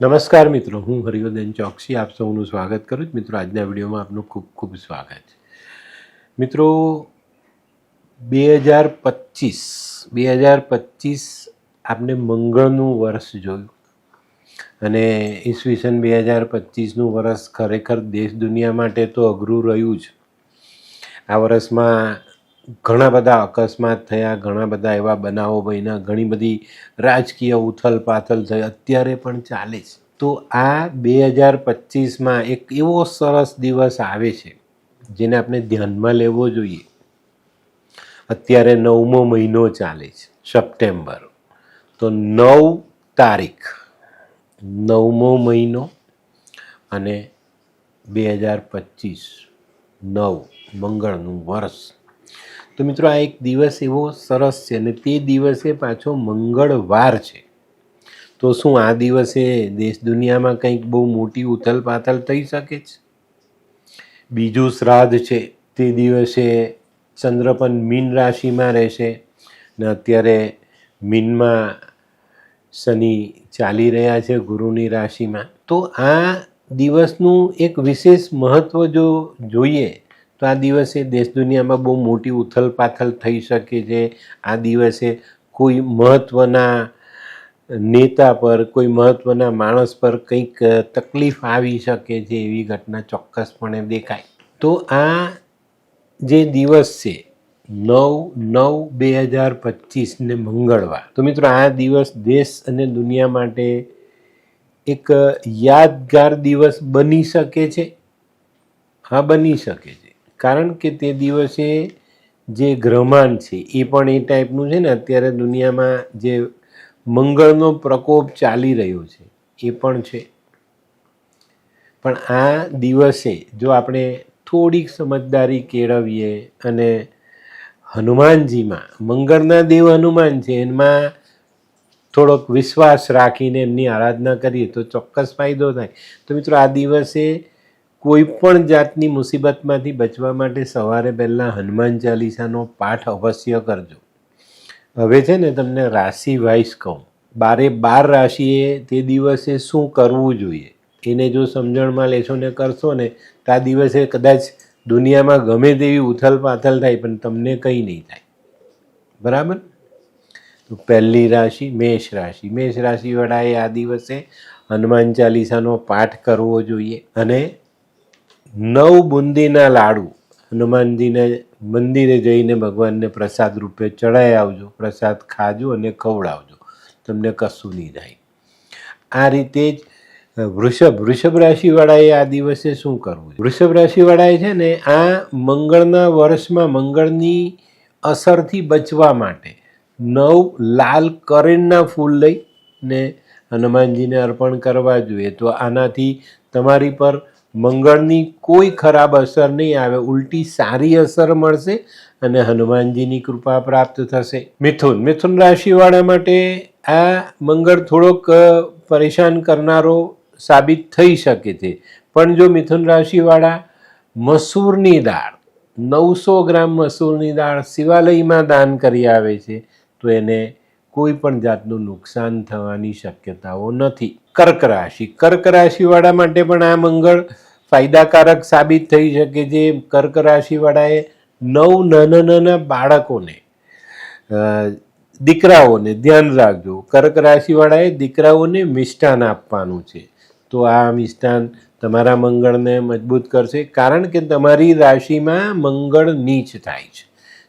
નમસ્કાર મિત્રો, હું હરિવર્ધન ચોકસી, આપ સૌનું સ્વાગત કરું છું. મિત્રો, આજના વિડીયોમાં આપનું ખૂબ ખૂબ સ્વાગત છે. મિત્રો, બે હજાર પચીસ, બે હજાર પચીસ આપને મંગળનું વર્ષ જોયું. અને ઈસવીસન બે હજાર પચીસનું વર્ષ ખરેખર દેશ દુનિયા માટે તો અઘરું રહ્યું જ. આ વર્ષમાં ઘણા બધા અકસ્માત થયા, ઘણા બધા એવા બનાવો બન્યા, ઘણી બધી રાજકીય ઉથલ પાથલ થઈ, અત્યારે પણ ચાલે છે. તો આ બે હજાર પચીસમાં એક એવો સરસ દિવસ આવે છે, જેને આપણે ધ્યાનમાં લેવો જોઈએ. અત્યારે નવમો મહિનો ચાલે છે, સપ્ટેમ્બર. તો નવ તારીખ, નવમો મહિનો અને બે હજાર પચીસ, નવ, મંગળનું વર્ષ. તો મિત્રો આ એક દિવસ એવો સરસ છે અને તે દિવસે પાછો મંગળવાર છે. તો શું આ દિવસે દેશ દુનિયામાં કંઈક બહુ મોટી ઉથલ પાથલ થઈ શકે છે? બીજું શ્રાદ્ધ છે, તે દિવસે ચંદ્ર પણ મીન રાશિમાં રહેશે ને અત્યારે મીનમાં શનિ ચાલી રહ્યા છે ગુરુની રાશિમાં. તો આ દિવસનું એક વિશેષ મહત્ત્વ જો જોઈએ તો આ દિવસે દેશ દુનિયામાં બહુ મોટી ઉથલ પાથલ થઈ શકે છે. આ દિવસે કોઈ મહત્ત્વના નેતા પર, કોઈ મહત્ત્વના માણસ પર કંઈક તકલીફ આવી શકે છે એવી ઘટના ચોક્કસપણે દેખાય. તો આ જે દિવસ છે, નવ નવ બે હજાર પચીસને મંગળવાર. તો મિત્રો આ દિવસ દેશ અને દુનિયા માટે એક યાદગાર દિવસ બની શકે છે? હા, બની શકે છે. કારણ કે તે દિવસે જે ગ્રહમાન છે, એ પણ એ ટાઈપનું છે ને, અત્યારે દુનિયામાં જે મંગળનો પ્રકોપ ચાલી રહ્યો છે, એ પણ છે. પણ આ દિવસે જો આપણે થોડીક સમજદારી કેળવીએ અને હનુમાનજીમાં, મંગળના દેવ હનુમાન છે એમાં થોડોક વિશ્વાસ રાખીને એમની આરાધના કરીએ તો ચોક્કસ ફાયદો થાય. તો મિત્રો, આ દિવસે કોઈ પણ જાતની મુસીબતમાંથી બચવા માટે સવારે પહેલાં હનુમાન ચાલીસાનો પાઠ અવશ્ય કરજો. હવે છે ને તમને રાશિ વાઇઝ કહું. બારે બાર રાશિએ તે દિવસે શું કરવું જોઈએ? એને જો સમજણમાં લેશો ને કરશો ને, તો આ દિવસે કદાચ દુનિયામાં ગમે તેવી ઉથલ પાથલ થાય, પણ તમને કંઈ નહીં થાય. બરાબર? તો પહેલી રાશિ મેષ રાશિ. મેષ રાશિવાળાએ આ દિવસે હનુમાન ચાલીસાનો પાઠ કરવો જોઈએ અને નવ બુંદીના લાડુ. હનુમાનજીને મંદિરે જઈને ભગવાનને પ્રસાદ રૂપે ચડાવી આવજો, પ્રસાદ ખાજો અને ખવડાવજો. તમને કશું નહીં થાય. આ રીતે જ વૃષભ વૃષભ રાશિવાળાએ આ દિવસે શું કરવું વૃષભ રાશિવાળાએ છે ને, આ મંગળના વર્ષમાં મંગળની અસરથી બચવા માટે નવ લાલ કરેણના ફૂલ લઈને હનુમાનજીને અર્પણ કરવા જોઈએ. તો આનાથી તમારી પર મંગળની કોઈ ખરાબ અસર નહીં આવે, ઉલટી સારી અસર મળશે અને હનુમાનજીની કૃપા પ્રાપ્ત થશે. મિથુન મિથુન રાશિવાળા માટે આ મંગળ થોડોક પરેશાન કરનારો સાબિત થઈ શકે છે. પણ જો મિથુન રાશિવાળા મસૂરની દાળ, નવસો ગ્રામ મસૂરની દાળ શિવાલયમાં દાન કરી આવે છે, તો એને કોઈ પણ જાતનું નુકસાન થવાની શક્યતાઓ નથી. કર્ક રાશિ કર્ક રાશિવાળા માટે પણ આ મંગળ ફાયદાકારક સાબિત થઈ શકે છે. કર્ક રાશિવાળાએ નવ નાના નાના બાળકોને દીકરાઓને ધ્યાન રાખજો. કર્ક રાશિવાળાએ દીકરાઓને મિષ્ટાન આપવાનું છે. તો આ મિષ્ટાન તમારા મંગળને મજબૂત કરશે. કારણ કે તમારી રાશિમાં મંગળ નીચ થાય છે.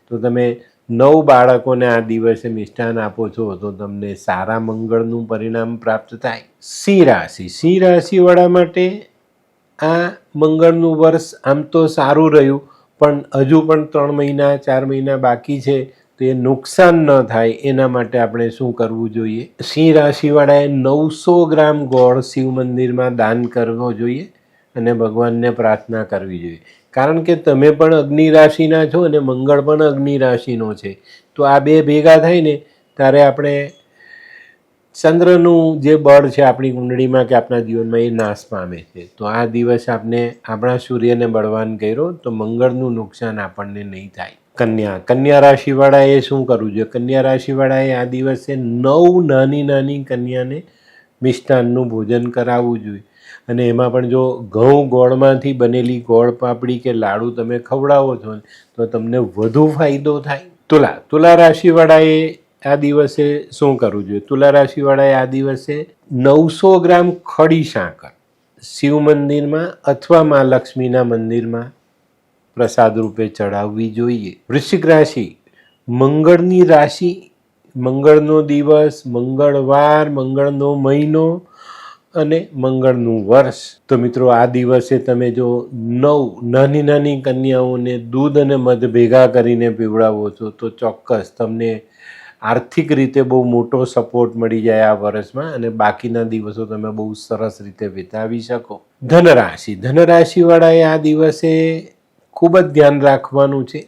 તો તમે નવ બાળકોને આ દિવસે મિષ્ટાન આપો છો, તો તમને સારા મંગળનું પરિણામ પ્રાપ્ત થાય. સિંહ રાશિ. સિંહ રાશિવાળા માટે આ મંગળનું વર્ષ આમ તો સારું રહ્યું, પણ હજુ પણ ત્રણ મહિના, ચાર મહિના બાકી છે, તો એ નુકસાન ન થાય. એના માટે આપણે શું કરવું જોઈએ? સિંહ રાશિવાળાએ નવસો ગ્રામ ગોળ શિવ મંદિરમાં દાન કરવો જોઈએ અને ભગવાનને પ્રાર્થના કરવી જોઈએ. કારણ કે તમે પણ અગ્નિ રાશિના છો અને મંગળ પણ અગ્નિ રાશિનો છે. તો આ બે ભેગા થાય ને ત્યારે આપણે ચંદ્રનું જે બળ છે આપણી કુંડળીમાં કે આપણા જીવનમાં એ નાશ પામે છે. તો આ દિવસ આપણે આપણા સૂર્યને બળવાન કર્યો તો મંગળનું નુકસાન આપણને નહીં થાય. કન્યા કન્યા રાશિવાળાએ શું કરવું જોઈએ? કન્યા રાશિવાળાએ આ દિવસે નવ નાની નાની કન્યાને મિષ્ટાનનું ભોજન કરાવવું જોઈએ. અને એમાં પણ જો ઘઉં ગોળમાંથી બનેલી ગોળ પાપડી કે લાડુ તમે ખવડાવો છો, તો તમને વધુ ફાયદો થાય. તુલા તુલા રાશિવાળાએ આ દિવસે શું કરવું જોઈએ? તુલા રાશિવાળાએ આ દિવસે નવસો ગ્રામ ખડી સાંકર શિવ મંદિરમાં અથવા મા લક્ષ્મીના મંદિરમાં પ્રસાદ રૂપે ચડાવવી જોઈએ. વૃશ્ચિક રાશિ, મંગળની રાશિ, મંગળનો દિવસ, મંગળવાર, મંગળનો મહિનો અને મંગળનું વર્ષ. તો મિત્રો, આ દિવસે તમે જો નવ નાની નાની કન્યાઓને દૂધ અને મધ ભેગા કરીને પીવડાવો છો, તો ચોક્કસ તમને આર્થિક રીતે બહુ મોટો સપોર્ટ મળી જાય આ વર્ષમાં અને બાકીના દિવસો તમે બહુ સરસ રીતે વિતાવી શકો. ધનરાશિ. ધનરાશિવાળાએ આ દિવસે ખૂબ જ ધ્યાન રાખવાનું છે.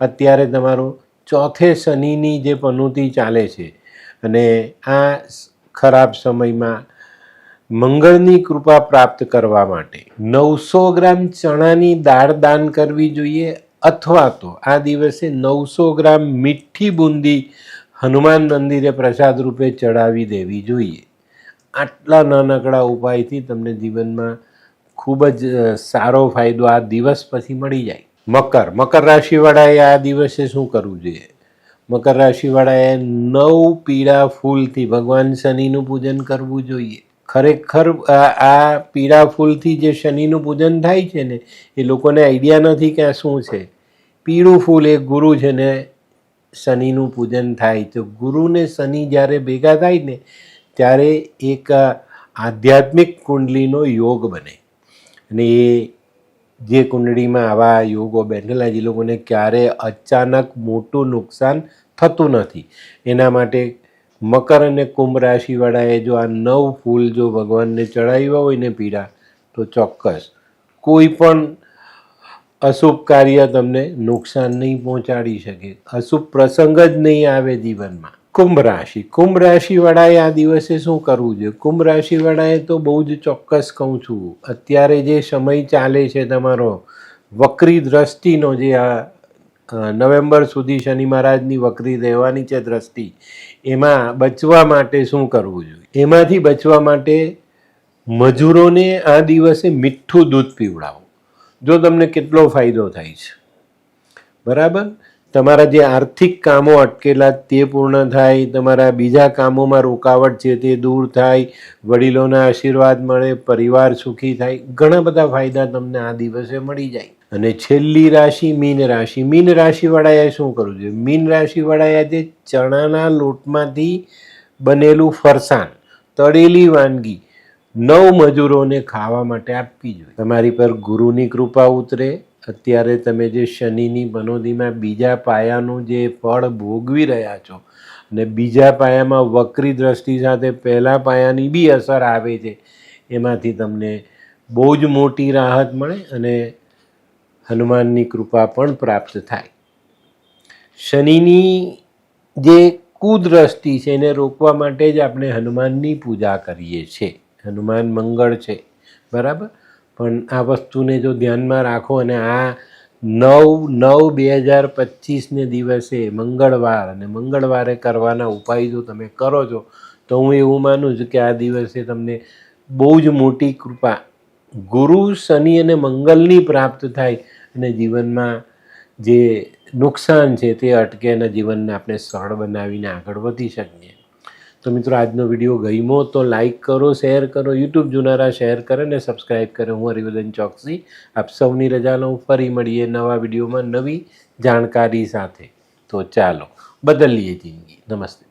અત્યારે તમારો ચોથે શનિની જે પનોતી ચાલે છે અને આ ખરાબ સમયમાં મંગળની કૃપા પ્રાપ્ત કરવા માટે નવસો ગ્રામ ચણાની દાળ દાન કરવી જોઈએ અથવા તો આ દિવસે નવસો ગ્રામ મીઠી બુંદી હનુમાન મંદિરે પ્રસાદ રૂપે ચડાવી દેવી જોઈએ. આટલા નાનકડા ઉપાયથી તમને જીવનમાં ખૂબ જ સારો ફાયદો આ દિવસ પછી મળી જાય. મકર મકર રાશિવાળાએ આ દિવસે શું કરવું જોઈએ? મકર રાશિવાળાએ નવ પીળા ફૂલથી ભગવાન શનિનું પૂજન કરવું જોઈએ. ખરેખર આ પીળા ફૂલથી જે શનિનું પૂજન થાય છે ને, એ લોકોને આઈડિયા નથી કે આ શું છે. પીળું ફૂલ એ ગુરુ છે ને, શનિનું પૂજન થાય. તો ગુરુને શનિ જ્યારે ભેગા થાય ને, ત્યારે એક આધ્યાત્મિક કુંડલીનો યોગ બને. અને એ જે કુંડળીમાં આવા યોગો બેઠેલા, જે લોકોને ક્યારે અચાનક મોટું નુકસાન થતું નથી. એના માટે મકર અને કુંભ રાશિવાળાએ જો આ નવ ફૂલ જો ભગવાનને ચડાવ્યા હોય ને પીડા તો ચોક્કસ કોઈ પણ અશુભ કાર્ય તમને નુકસાન નહીં પહોંચાડી શકે. અશુભ પ્રસંગ જ નહીં આવે જીવનમાં. કુંભ રાશિ. કુંભ રાશિવાળાએ આ દિવસે શું કરવું જોઈએ? કુંભ રાશિવાળાએ તો બહુ જ ચોક્કસ કહું છું. અત્યારે જે સમય ચાલે છે તમારો, વક્રી દ્રષ્ટિનો જે આ નવેમ્બર સુધી શનિ મહારાજની વક્રી રહેવાની છે દ્રષ્ટિ એમાં બચવા માટે શું કરવું જોઈએ? એમાંથી બચવા માટે મજૂરોને આ દિવસે મીઠું દૂધ પીવડાવો. જો તમને કેટલો ફાયદો થાય છે. બરાબર? તમારા જે આર્થિક કામો અટકેલા તે પૂર્ણ થાય, તમારા બીજા કામોમાં રોકાવટ છે તે દૂર થાય, વડીલોના આશીર્વાદ મળે, પરિવાર સુખી થાય, ઘણા બધા ફાયદા તમને આ દિવસે મળી જાય. અને છેલ્લી રાશિ મીન રાશિ. મીન રાશિવાળાએ શું કરવું જોઈએ? મીન રાશિવાળાએ આજે ચણાના લોટમાંથી બનેલું ફરસાણ, તળેલી વાનગી, નવ મજૂરોને ખાવા માટે આપવી જોઈએ. તમારી પર ગુરુની કૃપા ઉતરે. અત્યારે તમે જે શનિની બનોદીમાં બીજા પાયાનું જે ફળ ભોગવી રહ્યા છો અને બીજા પાયામાં વક્રી દ્રષ્ટિ સાથે પહેલા પાયાની બી અસર આવે છે, એમાંથી તમને બહુ જ મોટી રાહત મળે અને હનુમાનની કૃપા પણ પ્રાપ્ત થાય. શનિની જે કુદ્રષ્ટિ છે એને રોકવા માટે જ આપણે હનુમાનની પૂજા કરીએ છીએ. હનુમાન મંગળ છે, બરાબર? પણ આ વસ્તુને જો ધ્યાનમાં રાખો અને આ નવ નવ બે હજાર પચીસને દિવસે મંગળવાર અને મંગળવારે કરવાના ઉપાય જો તમે કરો છો, તો હું એવું માનું છું કે આ દિવસે તમને બહુ જ મોટી કૃપા, ગુરુ, શનિ અને મંગળની પ્રાપ્ત થાય અને જીવનમાં જે નુકસાન છે તે અટકે અને જીવનને આપણે સરળ બનાવીને આગળ વધી શકીએ. તો મિત્રો, આજનો વીડિયો ગમ્યો તો લાઈક કરો શેર કરો યુટ્યુબ જુનારા શેર કરે અને સબસ્ક્રાઈબ કરે. હું હરિવર્ધન ચોકસી. આપ સૌની રજા લઉં. ફરી મળીએ નવા વિડીયોમાં નવી જાણકારી સાથે. તો ચાલો, બદલીએ જિંદગી. નમસ્તે.